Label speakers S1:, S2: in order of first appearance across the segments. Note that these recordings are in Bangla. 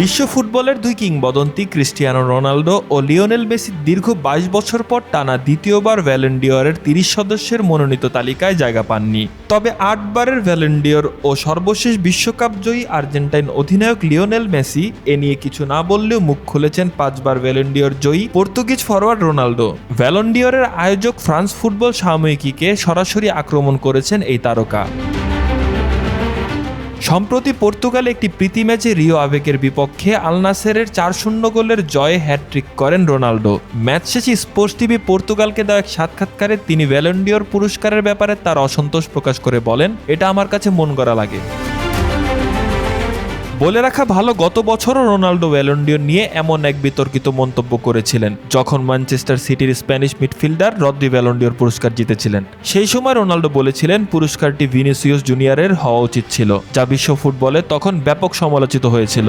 S1: বিশ্ব ফুটবলের দুই কিংবদন্তি ক্রিস্টিয়ানো রোনালদো ও লিওনেল মেসি দীর্ঘ বাইশ বছর পর টানা দ্বিতীয়বার ভ্যালেন্ডিয়রের তিরিশ সদস্যের মনোনীত তালিকায় জায়গা পাননি। তবে আটবারের ভ্যালেন্ডিয়র ও সর্বশেষ বিশ্বকাপ জয়ী আর্জেন্টাইন অধিনায়ক লিওনেল মেসি এ নিয়ে কিছু না বললেও মুখ খুলেছেন পাঁচবার ভ্যালেন্ডিয়র জয়ী পর্তুগিজ ফরওয়ার্ড রোনালদো। ভ্যালেন্ডিয়রের আয়োজক ফ্রান্স ফুটবল সাময়িকীকে সরাসরি আক্রমণ করেছেন এই তারকা। সম্প্রতি পর্তুগালে একটি প্রীতি ম্যাচে রিও আবেগের বিপক্ষে আলনাসেরের চার শূন্য গোলের জয়ে হ্যাট্রিক করেন রোনাল্ডো ম্যাচ শেষে স্পোর্টস টিভি পর্তুগালকে দেওয়া এক সাক্ষাৎকারে তিনি ভ্যালেন্ডিওর পুরস্কারের ব্যাপারে তার অসন্তোষ প্রকাশ করে বলেন, এটা আমার কাছে মন করা লাগে। বলে রাখা ভালো, গত বছরও রোনাল্ডো ভ্যালেন্ডিয়র নিয়ে এমন এক বিতর্কিত মন্তব্য করেছিলেন, যখন ম্যানচেস্টার সিটির স্প্যানিশ মিডফিল্ডার রদ্রি ভ্যালেন্ডিয়র পুরস্কার জিতেছিলেন। সেই সময় রোনাল্ডো বলেছিলেন, পুরস্কারটি ভিনিসিয়াস জুনিয়রের হওয়া উচিত ছিল, যা বিশ্ব ফুটবলে তখন ব্যাপক সমালোচিত হয়েছিল।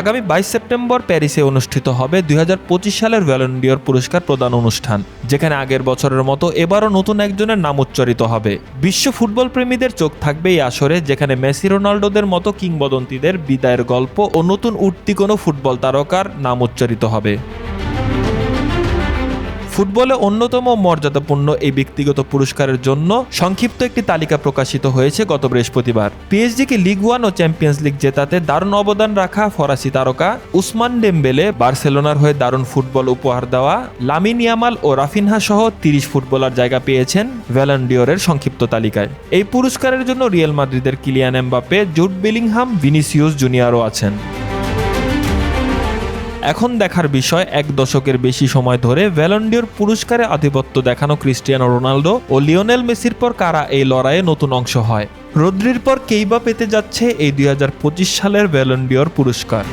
S1: আগামী বাইশ সেপ্টেম্বর প্যারিসে অনুষ্ঠিত হবে দুই হাজার পঁচিশ সালের ভ্যালেন্ডিয়র পুরস্কার প্রদান অনুষ্ঠান, যেখানে আগের বছরের মতো এবারও নতুন একজনের নাম উচ্চারিত হবে। বিশ্ব ফুটবল প্রেমীদের চোখ থাকবে এই আসরে, যেখানে মেসি রোনাল্ডোদের মতো কিংবদন্তিদের বিদায়ের গল্প ও নতুন উঠতি কোনো ফুটবল তারকার নাম উচ্চারিত হবে। ফুটবলে অন্যতম মর্যাদাপূর্ণ এই ব্যক্তিগত পুরস্কারের জন্য সংক্ষিপ্ত একটি তালিকা প্রকাশিত হয়েছে গত বৃহস্পতিবার। পিএসজিকে লিগ ওয়ান ও চ্যাম্পিয়ন্স লিগ জেতাতে দারুণ অবদান রাখা ফরাসি তারকা উসমান ডেমবেলে বার্সেলোনার হয়ে দারুণ ফুটবল উপহার দেওয়া লামিন ইয়ামাল ও রাফিনহা সহ তিরিশ ফুটবলার জায়গা পেয়েছেন ভ্যালেন্ডিয়রের সংক্ষিপ্ত তালিকায়। এই পুরস্কারের জন্য রিয়াল মাদ্রিদের Kylian Mbappe Jude Bellingham, Vinicius জুনিয়রও আছেন। এখন দেখার বিষয়, এক দশকের বেশি সময় ধরে ভ্যালন্ডিওর পুরস্কারে আধিপত্য দেখানো ক্রিস্টিয়ানো রোনালদো ও লিওনেল মেসির পর কারা এই লড়াইয়ে নতুন অংশ হয়। রদ্রির পর কেইবা পেতে যাচ্ছে এই দুই হাজার পঁচিশ সালের ভ্যালন্ডিওর পুরস্কার।